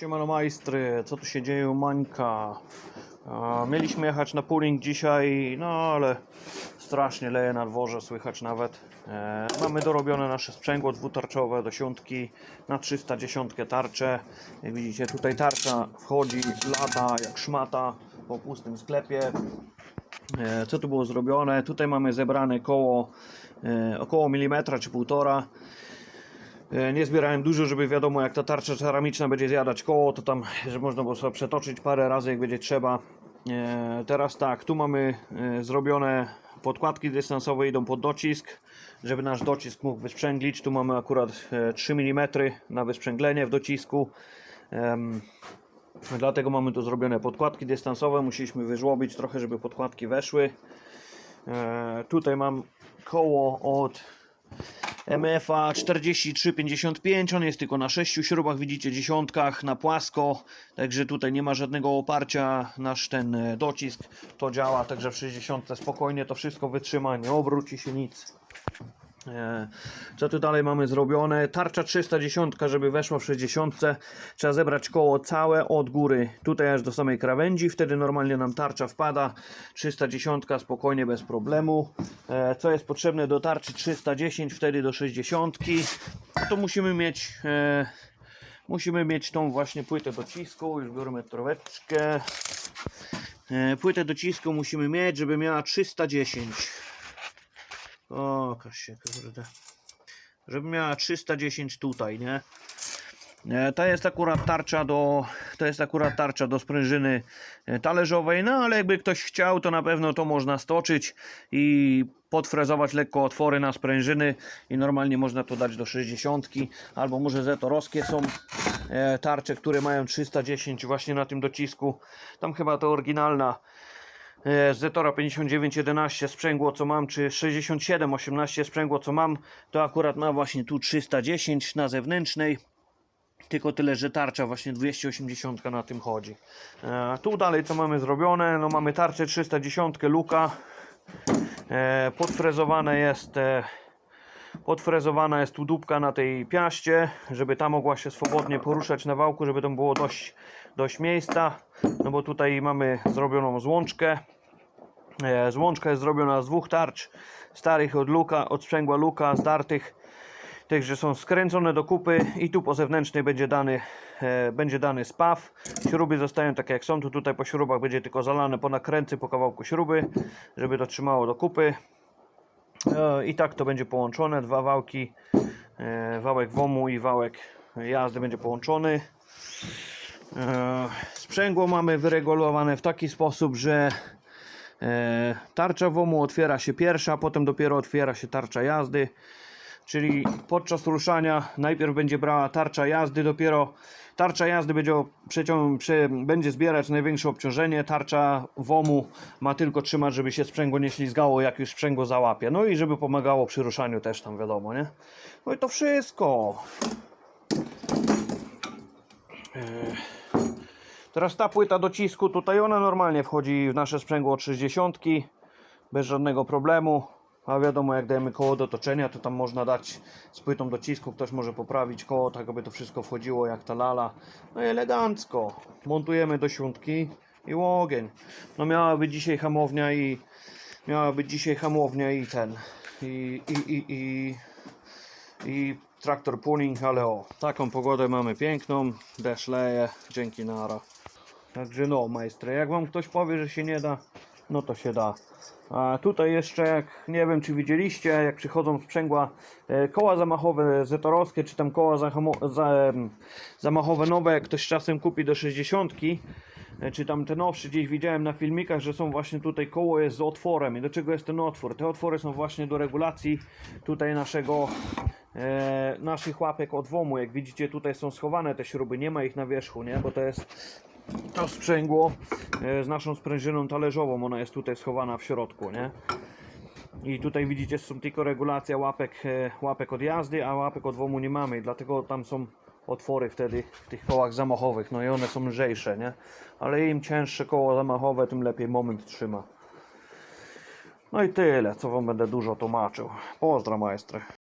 Siemano majstry, co tu się dzieje u Mańka? Mieliśmy jechać na pooling dzisiaj, no ale strasznie leje na dworze, słychać nawet. E, mamy dorobione nasze sprzęgło dwutarczowe do siątki na 310 tarcze. Jak widzicie tutaj tarcza wchodzi, lata jak szmata po pustym sklepie. E, co tu było zrobione? Tutaj mamy zebrane koło e, około milimetra czy półtora. E, Nie zbierałem dużo, żeby wiadomo jak ta tarcza ceramiczna będzie zjadać koło, to tam, że można było sobie przetoczyć parę razy jak będzie trzeba. E, Teraz tak, tu mamy e, zrobione podkładki dystansowe idą pod docisk, żeby nasz docisk mógł wysprzęglić. Tu mamy akurat e, 3 mm na wysprzęglenie w docisku. Dlatego mamy tu zrobione podkładki dystansowe. Musieliśmy wyżłobić trochę, żeby podkładki weszły. E, tutaj mam koło od MFA 4355, on jest tylko na 6 śrubach, widzicie, dziesiątkach, na płasko, także tutaj nie ma żadnego oparcia, nasz ten e, docisk to działa, także w 60 spokojnie to wszystko wytrzyma, nie obróci się nic. E, Co tu dalej mamy zrobione? Tarcza 310, żeby weszła w 60. Trzeba zebrać koło całe od góry, tutaj aż do samej krawędzi. Wtedy normalnie nam tarcza wpada. 310 spokojnie, bez problemu. E, Co jest potrzebne do tarczy 310, wtedy do 60. To musimy mieć. e, Musimy mieć tą właśnie płytę docisku. Już biorę metroweczkę. Płytę docisku musimy mieć, żeby miała 310. O, się, kurde. Żeby miała 310 tutaj, nie? E, To jest akurat tarcza do to jest akurat tarcza do sprężyny e, talerzowej, no ale jakby ktoś chciał, to na pewno to można stoczyć i podfrezować lekko otwory na sprężyny i normalnie można to dać do 60 albo może zetorowskie są e, tarcze, które mają 310 właśnie na tym docisku. Tam chyba to oryginalna Zetora 5911 sprzęgło co mam, czy 6718 sprzęgło co mam, to akurat ma właśnie tu 310 na zewnętrznej. Tylko tyle, że tarcza właśnie 280 na tym chodzi. E, tu dalej co mamy zrobione? No mamy tarczę 310 luka. E, podfrezowane jest e, podfrezowana jest tu dupka na tej piaście, żeby ta mogła się swobodnie poruszać na wałku, żeby tam było dość, dość miejsca. No bo tutaj mamy zrobioną złączkę. E, Złączka jest zrobiona z dwóch tarcz starych od luka, od sprzęgła luka, zdartych. Także są skręcone do kupy i tu po zewnętrznej będzie dany, e, będzie dany spaw. Śruby zostają takie jak są, tu tutaj po śrubach będzie tylko zalane po nakręcy, po kawałku śruby, żeby to trzymało do kupy. E, I tak to będzie połączone, dwa wałki, e, wałek WOMU i wałek jazdy będzie połączony. E, Sprzęgło mamy wyregulowane w taki sposób, że tarcza WOMU otwiera się pierwsza, potem dopiero otwiera się tarcza jazdy. Czyli podczas ruszania najpierw będzie brała tarcza jazdy, dopiero tarcza jazdy będzie, przecią, prze, będzie zbierać największe obciążenie, tarcza WOMU ma tylko trzymać, żeby się sprzęgło nie ślizgało, jak już sprzęgło załapie. No i żeby pomagało przy ruszaniu też tam wiadomo, nie? No i to wszystko. Eee. Teraz ta płyta docisku, tutaj ona normalnie wchodzi w nasze sprzęgło od 60 bez żadnego problemu. A wiadomo, jak dajemy koło do toczenia, to tam można dać z płytą docisku, ktoś może poprawić koło, tak aby to wszystko wchodziło jak ta lala. No i elegancko. Montujemy do siódmki i ogień. No miała być dzisiaj hamownia i miała być dzisiaj hamownia i ten i, i, i, i, i traktor pooling, ale o, taką pogodę mamy piękną, deszcz leje, dzięki nara. Także no, majstry, jak wam ktoś powie, że się nie da, no to się da. A tutaj jeszcze, jak nie wiem czy widzieliście, jak przychodzą sprzęgła e, koła zamachowe zetorowskie, czy tam koła za, zamachowe nowe, jak ktoś czasem kupi do 60, e, czy tam te nowsze, gdzieś widziałem na filmikach, że są właśnie tutaj koło jest z otworem. I do czego jest ten otwór? Te otwory są właśnie do regulacji tutaj naszego e, naszych łapek od WOMU. Jak widzicie tutaj są schowane te śruby, nie ma ich na wierzchu, nie? Bo to jest to sprzęgło e, z naszą sprężyną talerzową, ona jest tutaj schowana w środku, nie? I tutaj widzicie, są tylko regulacja łapek, e, łapek od jazdy, a łapek od WOMU nie mamy, dlatego tam są otwory wtedy w tych kołach zamachowych, no i one są lżejsze, nie? Ale im cięższe koło zamachowe, tym lepiej moment trzyma. No i tyle, co wam będę dużo tłumaczył. Pozdro majstry.